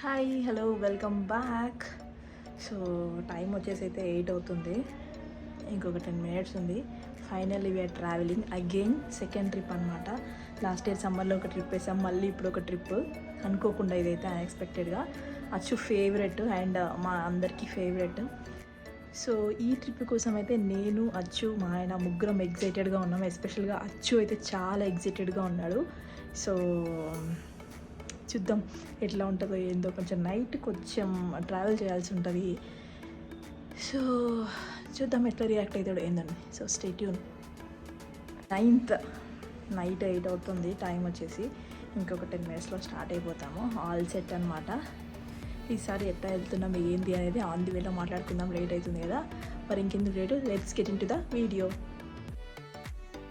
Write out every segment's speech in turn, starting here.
Hi hello welcome back so time వచ్చేసి అయితే eight అవుతుంది. ఇంకొక టెన్ మినిట్స్ ఉంది. Finally we're travelling again second trip అనమాట లాస్ట్ ఇయర్ సమ్మర్లో ఒక ట్రిప్ వేసాం. మళ్ళీ ఇప్పుడు ఒక ట్రిప్ అనుకోకుండా ఇదైతే అన్ఎక్స్పెక్టెడ్గా అచ్చు ఫేవరెట్ అండ్ uh, మా అందరికీ ఫేవరెట్ సో ఈ ట్రిప్ కోసం అయితే నేను అచ్చు మా ఆయన ముగ్గురం ఎగ్జైటెడ్గా ఉన్నాం. ఎస్పెషల్గా అచ్చు అయితే చాలా ఎగ్జైటెడ్గా ఉన్నాడు. సో చూద్దాం ఎట్లా ఉంటుందో ఏందో. కొంచెం నైట్ కొంచెం ట్రావెల్ చేయాల్సి ఉంటుంది. సో చూద్దాం ఎట్లా రియాక్ట్ అవుతాడో ఏందండి so stay tuned ninth night eight అవుతుంది. టైం వచ్చేసి ఇంకొక టెన్ మినిట్స్లో స్టార్ట్ అయిపోతాము. ఆల్ సెట్ అనమాట ఈసారి ఎట్లా వెళ్తున్నాం ఏంది అనేది ఆన్ ది వేలో మాట్లాడుకుందాం. లేట్ అవుతుంది కదా. మరి ఇంకెందుకు late? Let's get into the video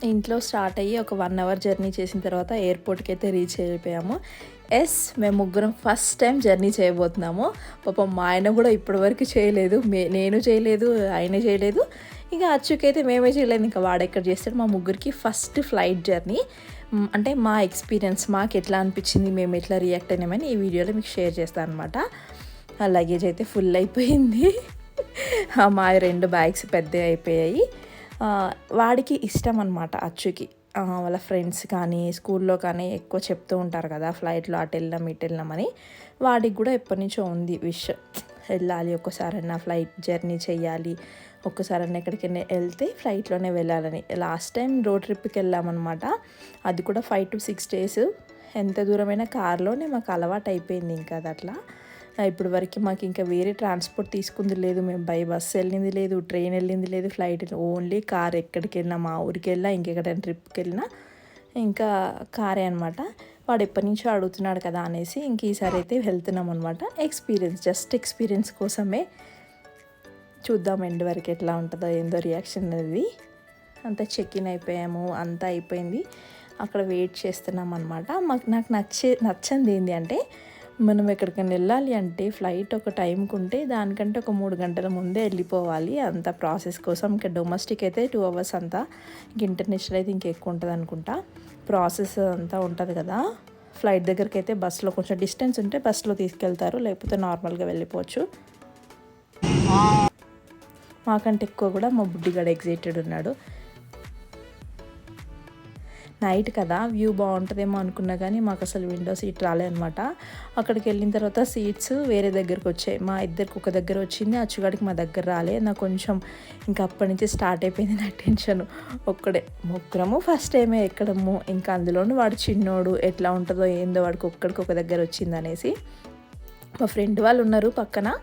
ఇంట్లో స్టార్ట్ అయ్యి ఒక వన్ అవర్ జర్నీ చేసిన తర్వాత ఎయిర్పోర్ట్కి అయితే రీచ్ అయిపోయాము. ఎస్ మేము ముగ్గురం ఫస్ట్ టైం జర్నీ చేయబోతున్నాము. పాపం మా ఆయన కూడా ఇప్పటివరకు చేయలేదు. మే నేను చేయలేదు ఆయన చేయలేదు. ఇంకా అచ్చుకైతే మేమే చేయలేదు. ఇంకా వాడెక్కడ చేస్తాడు? మా ముగ్గురికి ఫస్ట్ ఫ్లైట్ జర్నీ. అంటే మా ఎక్స్పీరియన్స్ మాకు ఎట్లా అనిపించింది మేము ఎట్లా రియాక్ట్ అయినామని ఈ వీడియోలో మీకు షేర్ చేస్తాను అనమాట ఆ లగేజ్ అయితే ఫుల్ అయిపోయింది. మా రెండు బ్యాగ్స్ పెద్ద అయిపోయాయి. వాడికి ఇష్టం అనమాట అచ్చుకి వాళ్ళ ఫ్రెండ్స్ కానీ స్కూల్లో కానీ ఎక్కువ చెప్తూ ఉంటారు కదా ఫ్లైట్లో అటు వెళ్ళాం ఇటు వెళ్ళామని వాడికి కూడా ఎప్పటి నుంచో ఉంది విష్. వెళ్ళాలి ఒక్కసారైనా ఫ్లైట్ జర్నీ చేయాలి ఒక్కసారైనా ఎక్కడికైనా వెళ్తే ఫ్లైట్లోనే వెళ్ళాలని. లాస్ట్ టైం రోడ్ ట్రిప్కి వెళ్ళామన్నమాట. అది కూడా ఫైవ్ టు సిక్స్ డేస్. ఎంత దూరమైనా కార్లోనే మాకు అలవాటు అయిపోయింది ఇంకా అది అట్లా. ఇప్పుడు వరకు మాకు ఇంకా వేరే ట్రాన్స్పోర్ట్ తీసుకుంది లేదు. మేము బై బస్సు వెళ్ళింది లేదు ట్రైన్ వెళ్ళింది లేదు ఫ్లైట్ ఓన్లీ కార్ ఎక్కడికి వెళ్ళినా మా ఊరికి వెళ్ళినా ఇంకెక్కడైనా ట్రిప్కి వెళ్ళినా ఇంకా కారే అనమాట వాడు ఎప్పటి నుంచో అడుగుతున్నాడు కదా అనేసి ఇంక ఈసారి అయితే వెళ్తున్నాం అనమాట ఎక్స్పీరియన్స్ జస్ట్ ఎక్స్పీరియన్స్ కోసమే. చూద్దాం ఎండ్ వరకు ఎట్లా ఉంటుందో ఏందో రియాక్షన్ అనేది. అంతా చెక్ ఇన్ అయిపోయాము అంతా అయిపోయింది. అక్కడ వెయిట్ చేస్తున్నాం అనమాట మాకు నాకు నచ్చే నచ్చంది ఏంటి అంటే మనం ఎక్కడికైనా వెళ్ళాలి అంటే ఫ్లైట్ ఒక టైంకి ఉంటే దానికంటే ఒక మూడు గంటల ముందే వెళ్ళిపోవాలి. అంత ప్రాసెస్ కోసం ఇంకా డొమెస్టిక్ అయితే టూ అవర్స్ అంతా ఇంక ఇంటర్నేషనల్ అయితే ఇంకెక్కువ ఉంటుంది అనుకుంటా. ప్రాసెస్ అంతా ఉంటుంది కదా. ఫ్లైట్ దగ్గరికి అయితే బస్సులో కొంచెం డిస్టెన్స్ ఉంటే బస్సులో తీసుకెళ్తారు లేకపోతే నార్మల్గా వెళ్ళిపోవచ్చు. మాకంటే ఎక్కువ కూడా మా బుడ్డిగాడు ఎగ్జైటెడ్ ఉన్నాడు. నైట్ కదా వ్యూ బాగుంటుందేమో అనుకున్నా కానీ మాకు అసలు విండో సీట్ రాలేదనమాట అక్కడికి వెళ్ళిన తర్వాత సీట్స్ వేరే దగ్గరకు వచ్చాయి. మా ఇద్దరికి ఒక దగ్గర వచ్చింది అచ్చుగాడికి మా దగ్గర రాలే. నాకు కొంచెం ఇంకా అప్పటి నుంచి స్టార్ట్ అయిపోయింది నా టెన్షన్ ఒక్కడే ముగ్గురము ఫస్ట్ టైమే ఎక్కడము. ఇంకా అందులోనూ వాడు చిన్నోడు ఎట్లా ఉంటుందో ఏందో వాడికి ఒక్కడికి ఒక దగ్గర వచ్చింది అనేసి మా ఫ్రెండ్ వాళ్ళు ఉన్నారు పక్కన.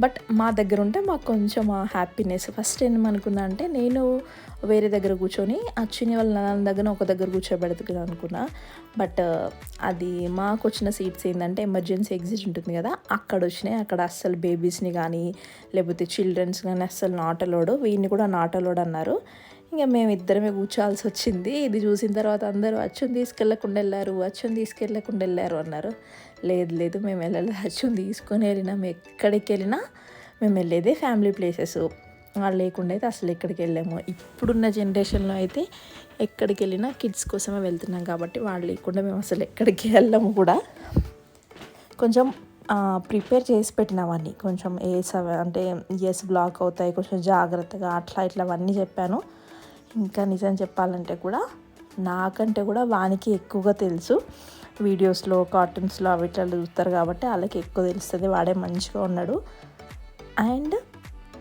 బట్ మా దగ్గర ఉంటే మాకు కొంచెం హ్యాపీనెస్ ఫస్ట్ ఏమనుకున్నా అంటే నేను వేరే దగ్గర కూర్చొని అచ్చుని వాళ్ళ నాన్న దగ్గర ఒక దగ్గర కూర్చోబెడతాను అనుకున్నా. బట్ అది మాకు వచ్చిన సీట్స్ ఏంటంటే ఎమర్జెన్సీ ఎగ్జిట్ ఉంటుంది కదా అక్కడ వచ్చినాయి. అక్కడ అస్సలు బేబీస్ని కానీ లేకపోతే చిల్డ్రన్స్ కానీ అస్సలు నాటలోడు వీడిని కూడా నాటలోడు అన్నారు. ఇంకా మేము ఇద్దరమే కూర్చోవాల్సి వచ్చింది. ఇది చూసిన తర్వాత అందరూ అచ్చుని తీసుకెళ్ళకుండా వెళ్ళారు అచ్చుని తీసుకెళ్ళకుండా వెళ్ళారు అన్నారు. లేదు లేదు మేము వెళ్ళలేదు. అచ్చుని తీసుకొని వెళ్ళినాం ఎక్కడికి వెళ్ళినా మేము వెళ్ళేదే ఫ్యామిలీ ప్లేసెస్ వాళ్ళు లేకుండా అయితే అసలు ఎక్కడికి వెళ్ళాము ఇప్పుడున్న జనరేషన్లో అయితే ఎక్కడికి వెళ్ళినా కిడ్స్ కోసమే వెళ్తున్నాం కాబట్టి వాళ్ళు లేకుండా మేము అసలు ఎక్కడికి వెళ్ళము కూడా. కొంచెం ప్రిపేర్ చేసి పెట్టినవన్నీ కొంచెం ఏ సవ అంటే ఇయర్స్ బ్లాక్ అవుతాయి కొంచెం జాగ్రత్తగా అట్లా ఇట్లా అవన్నీ చెప్పాను. ఇంకా నిజం చెప్పాలంటే కూడా నాకంటే కూడా వానికి ఎక్కువగా తెలుసు. వీడియోస్లో కార్టూన్స్లో అవి చూస్తారు కాబట్టి వాళ్ళకి ఎక్కువ తెలుస్తుంది. వాడే మంచిగా ఉన్నాడు. అండ్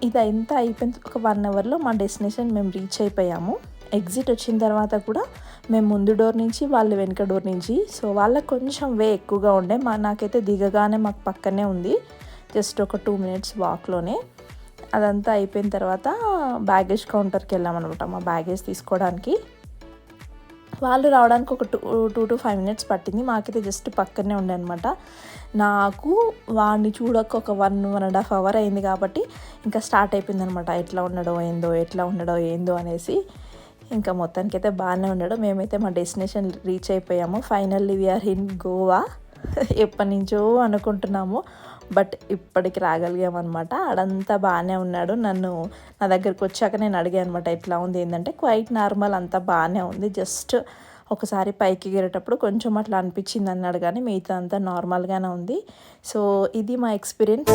ఇది ఎంత అయిపోయింది? ఒక వన్ అవర్లో మా డెస్టినేషన్ మేము రీచ్ అయిపోయాము. ఎగ్జిట్ వచ్చిన తర్వాత కూడా మేము ముందు డోర్ నుంచి వాళ్ళు వెనుక డోర్ నుంచి. సో వాళ్ళకి కొంచెం వే ఎక్కువగా ఉండే. మా నాకైతే దిగగానే మాకు పక్కనే ఉంది. జస్ట్ ఒక టూ మినిట్స్ వాక్లోనే. అదంతా అయిపోయిన తర్వాత బ్యాగేజ్ కౌంటర్కి వెళ్ళామన్నమాట మా బ్యాగేజ్ తీసుకోవడానికి. వాళ్ళు రావడానికి ఒక two two to five minutes పట్టింది. మాకైతే జస్ట్ పక్కనే ఉండే అనమాట నాకు వాడిని చూడక ఒక one one and half hour అయింది కాబట్టి ఇంకా స్టార్ట్ అయిపోయింది అనమాట ఎట్లా ఉండడో ఏందో ఎట్లా ఉండడో ఏందో అనేసి ఇంకా మొత్తానికి అయితే బాగానే ఉన్నాడు మేమైతే మా డెస్టినేషన్ రీచ్ అయిపోయాము. Finally we're in Goa. ఎప్పటి నుంచో అనుకుంటున్నాము. బట్ ఇప్పటికి రాగలిగామన్నమాట. ఆడంతా బాగానే ఉన్నాడు. నన్ను నా దగ్గరికి వచ్చాక నేను అడిగాను అనమాట ఎట్లా ఉంది? ఏంటంటే క్వైట్ నార్మల్ అంతా బాగానే ఉంది. జస్ట్ ఒకసారి పైకి ఎగిరేటప్పుడు కొంచెం అట్లా అనిపించింది అన్నాడు కానీ మిగతా అంతా నార్మల్గానే ఉంది. సో ఇది మా ఎక్స్పీరియన్స్